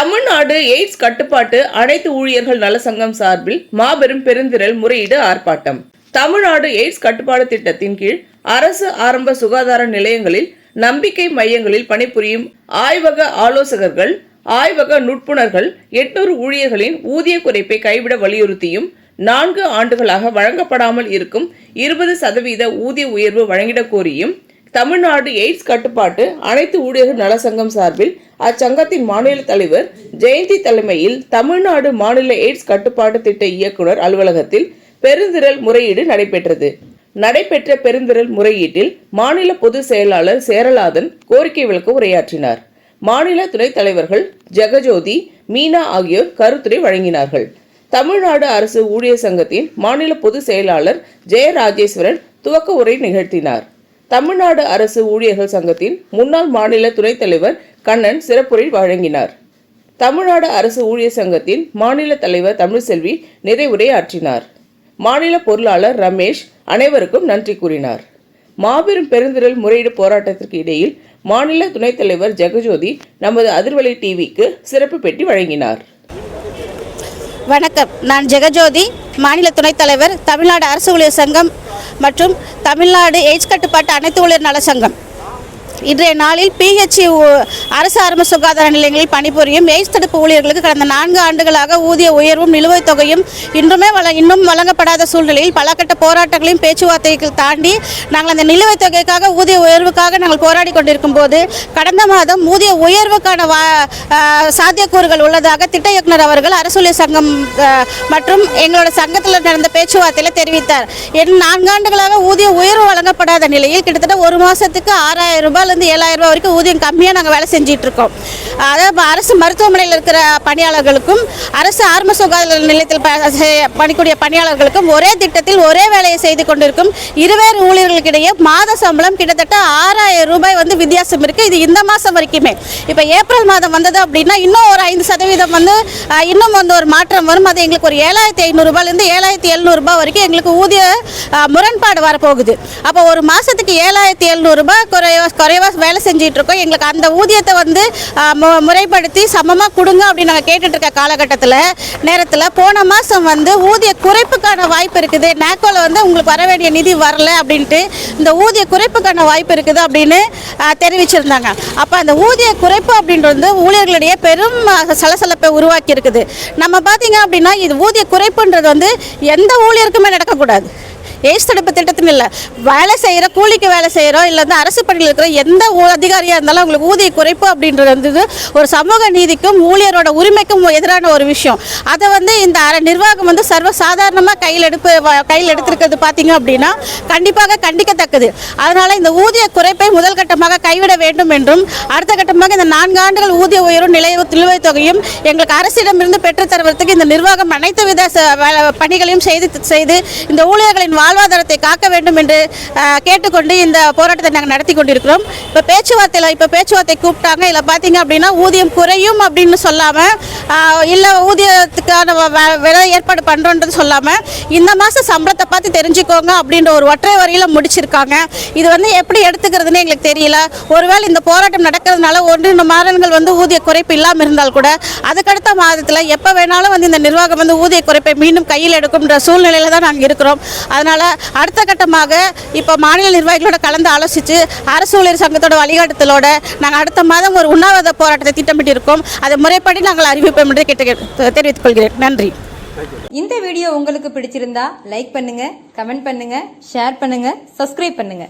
Tamil Nadu AIDS கட்டுப்பாட்டு அனைத்து ஊழியர்கள் நல சங்கம் சார்பில் மாபெரும் பெருந்திரள் முறையீடு ஆர்ப்பாட்டம். தமிழ்நாடு எய்ட்ஸ் கட்டுப்பாடு திட்டத்தின் கீழ் அரசு ஆரம்ப சுகாதார நிலையங்களில் நம்பிக்கை மையங்களில் பணிபுரியும் ஆய்வக ஆலோசகர்கள் ஆய்வக நுட்புணர்கள் எட்நூறு ஊழியர்களின் ஊதிய குறைப்பை கைவிட வலியுறுத்தியும் நான்கு ஆண்டுகளாக வழங்கப்படாமல் இருக்கும் இருபது சதவீத ஊதிய உயர்வு வழங்கிடக் கோரியும் தமிழ்நாடு எய்ட்ஸ் கட்டுப்பாட்டு அனைத்து ஊழியர்கள் நல சங்கம் சார்பில் அச்சங்கத்தின் மாநில தலைவர் ஜெயந்தி தலைமையில் தமிழ்நாடு மாநில எய்ட்ஸ் கட்டுப்பாட்டு திட்ட இயக்குனர் அலுவலகத்தில் பெருந்திரள் முறையீடு நடைபெற்றது. நடைபெற்ற பெருந்திரல் முறையீட்டில் மாநில பொதுச் செயலாளர் சேரலாதன் கோரிக்கை விளக்க உரையாற்றினார். மாநில துணைத் தலைவர்கள் ஜெகஜோதி மீனா ஆகியோர் கருத்துரை வழங்கினார்கள். தமிழ்நாடு அரசு ஊழியர் சங்கத்தின் மாநில பொதுச் செயலாளர் ஜெயராஜேஸ்வரன் துவக்க உரை நிகழ்த்தினார். தமிழ்நாடு அரசு ஊழியர்கள் சங்கத்தின் முன்னாள் மாநில துணைத் தலைவர் கண்ணன் சிறப்புரை வழங்கினார். தமிழ்நாடு அரசு ஊழியர் சங்கத்தின் மாநில தலைவர் தமிழ்செல்வி நிறைவுரை ஆற்றினார் மாநில பொருளாளர் ரமேஷ் அனைவருக்கும் நன்றி கூறினார். மாபெரும் பெருந்திரல் முறையீடு போராட்டத்திற்கு இடையில் மாநில துணைத் தலைவர் ஜெகஜோதி நமது அதிர்வலை டிவிக்கு சிறப்பு பெட்டி வழங்கினார். வணக்கம். நான் ஜெகஜோதி மாநில துணைத் தலைவர் தமிழ்நாடு அரசு ஊழியர் சங்கம் மற்றும் தமிழ்நாடு எய்ட்ஸ் கட்டுப்பாட்டு அனைத்து ஊழியர் நல இன்றைய நாளில் பிஹெச்சி அரசு ஆரம்ப சுகாதார நிலையங்களில் பணிபுரியும் எய்ட்ஸ் தடுப்பு ஊழியர்களுக்கு கடந்த நான்கு ஆண்டுகளாக ஊதிய உயர்வும் நிலுவைத் தொகையும் இன்றுமே வழ இன்னும் வழங்கப்படாத சூழ்நிலையில் பல கட்ட போராட்டங்களையும் பேச்சுவார்த்தைகள் தாண்டி நாங்கள் அந்த நிலுவைத் தொகைக்காக ஊதிய உயர்வுக்காக நாங்கள் போராடி கொண்டிருக்கும் போது கடந்த மாதம் ஊதிய உயர்வுக்கான வா சாத்தியக்கூறுகள் உள்ளதாக திட்ட இயக்குனர் அவர்கள் அரசு சங்கம் மற்றும் எங்களோட சங்கத்தில் நடந்த பேச்சுவார்த்தையில் தெரிவித்தார். என் நான்காண்டுகளாக ஊதிய உயர்வு வழங்கப்படாத நிலையில் கிட்டத்தட்ட ஒரு மாதத்துக்கு ஆறாயிரம் ரூபாய் ரூபாயிலேருந்து ஏழாயிரம் வரைக்கும் ஊதியம் கம்மியாக நாங்கள் வேலை செஞ்சிட்டு இருக்கோம். அதாவது அரசு மருத்துவமனையில் இருக்கிற பணியாளர்களுக்கும் அரசு ஆரம்ப சுகாதார நிலையத்தில் பணிக்கூடிய பணியாளர்களுக்கும் ஒரே திட்டத்தில் ஒரே வேலையை செய்து கொண்டிருக்கும் இருவேறு ஊழியர்களுக்கிடையே மாத சம்பளம் கிட்டத்தட்ட ஆறாயிரம் ரூபாய் வந்து வித்தியாசம் இருக்குது இது இந்த மாதம் வரைக்குமே. இப்போ ஏப்ரல் மாதம் வந்தது அப்படின்னா இன்னும் ஒரு ஐந்து சதவீதம் வந்து இன்னும் வந்து ஒரு மாற்றம் வரும். அது எங்களுக்கு ஒரு ஏழாயிரத்தி ஐநூறுரூபாலேருந்து ஏழாயிரத்தி எழுநூறுபா வரைக்கும் எங்களுக்கு ஊதிய முரண்பாடு வரப்போகுது. அப்போ ஒரு மாதத்துக்கு ஏழாயிரத்தி எழுநூறுபா குறைவா குறைவாக வேலை செஞ்சிட்ருக்கோம். எங்களுக்கு அந்த ஊதியத்தை வந்து மு- முறைப்படுத்தி சமமாக கொடுங்க அப்படின்னு நாங்கள் கேட்டுட்டு இருக்க காலகட்டத்தில் நேரத்தில். போன மாதம் வந்து ஊதிய குறைப்புக்கான வாய்ப்பு இருக்குது. நேக்கோவில் வந்து உங்களுக்கு வர வேண்டிய நிதி வரல அப்படின்ட்டு இந்த ஊதிய குறைப்புக்கான வாய்ப்பு இருக்குது அப்படின்னு தெரிவிச்சிருந்தாங்க. அப்போ அந்த ஊதிய குறைப்பு அப்படின்றது வந்து ஊழியர்களிடையே பெரும் சலசலப்பை உருவாக்கி இருக்குது நம்ம பார்த்தீங்க அப்படின்னா இது ஊதிய குறைப்புன்றது வந்து எந்த ஊழியருக்குமே நடக்கக்கூடாது. ஏஜ் தடுப்பு திட்டத்தின் இல்லை. வேலை செய்கிற கூலிக்கு வேலை செய்கிறோம் இல்லை வந்து அரசு பணியில் இருக்கிற எந்த அதிகாரியாக இருந்தாலும் அவங்களுக்கு ஊதிய குறைப்பு அப்படின்றது வந்து ஒரு சமூக நீதிக்கும் ஊழியரோட உரிமைக்கும் எதிரான ஒரு விஷயம். அதை வந்து இந்த நிர்வாகம் வந்து சர்வ சாதாரணமாக கையில் எடுப்பு வ- கையில் எடுத்திருக்கிறது பார்த்தீங்க அப்படின்னா கண்டிப்பாக கண்டிக்கத்தக்கது. அதனால் இந்த ஊதிய குறைப்பை முதல் கட்டமாக கைவிட வேண்டும் என்றும் அடுத்த கட்டமாக இந்த நான்கு ஆண்டுகள் ஊதிய உயரும் நிலை நிலுவைத் தொகையும் எங்களுக்கு அரசிடமிருந்து பெற்றுத் தருவதற்கு இந்த நிர்வாகம் அனைத்து வித ச- வேலை- பணிகளையும் செய்து செய்து இந்த ஊழியர்களின் வாழ்வாதாரத்தை காக்க வேண்டும் என்று கேட்டுக்கொண்டு இந்த போராட்டத்தை நாங்கள் நடத்தி கொண்டிருக்கிறோம். இப்போ பேச்சுவார்த்தையில் இப்போ பேச்சுவார்த்தை கூப்பிட்டாங்க. இதில் பார்த்தீங்க அப்படின்னா ஊதியம் குறையும் அப்படின்னு சொல்லாமல் இல்லை ஊதியத்துக்கான வ- விலை ஏற்பாடு பண்ணுறோன்றது சொல்லாமல் இந்த மாதம் சம்பளத்தை பார்த்து தெரிஞ்சுக்கோங்க அப்படின்ற ஒரு ஒற்றை வரியில் முடிச்சிருக்காங்க. இது வந்து எப்படி எடுத்துக்கிறதுன்னு எங்களுக்கு தெரியல. ஒருவேளை இந்த போராட்டம் நடக்கிறதுனால ஒன்று இந்த மாதங்கள் வந்து ஊதிய குறைப்பு இல்லாமல் இருந்தால் கூட அதுக்கடுத்த மாதத்தில் எப்போ வேணாலும் வந்து இந்த நிர்வாகம் வந்து ஊதிய குறைப்பை மீண்டும் கையில் எடுக்கும்ன்ற சூழ்நிலையில் தான் நாங்கள் இருக்கிறோம். அதனால் அடுத்த கட்டமாக இப்போ மாநில நிர்வாகிகளோட கலந்து ஆலோசித்து அரசு ஊழியர் சங்கத்தோட வழிகாட்டுதலோட நாங்கள் அடுத்த மாதம் ஒரு உண்ணாவிரத போராட்டத்தை திட்டமிட்டிருக்கோம். அதை முறைப்படி நாங்கள் அறிவிப்போம் என்று கேட்டு தெரிவித்துக் கொள்கிறேன். நன்றி. இந்த வீடியோ உங்களுக்கு பிடிச்சிருந்தா லைக் பண்ணுங்க கமெண்ட் பண்ணுங்க ஷேர் பண்ணுங்க சப்ஸ்கிரைப் பண்ணுங்க.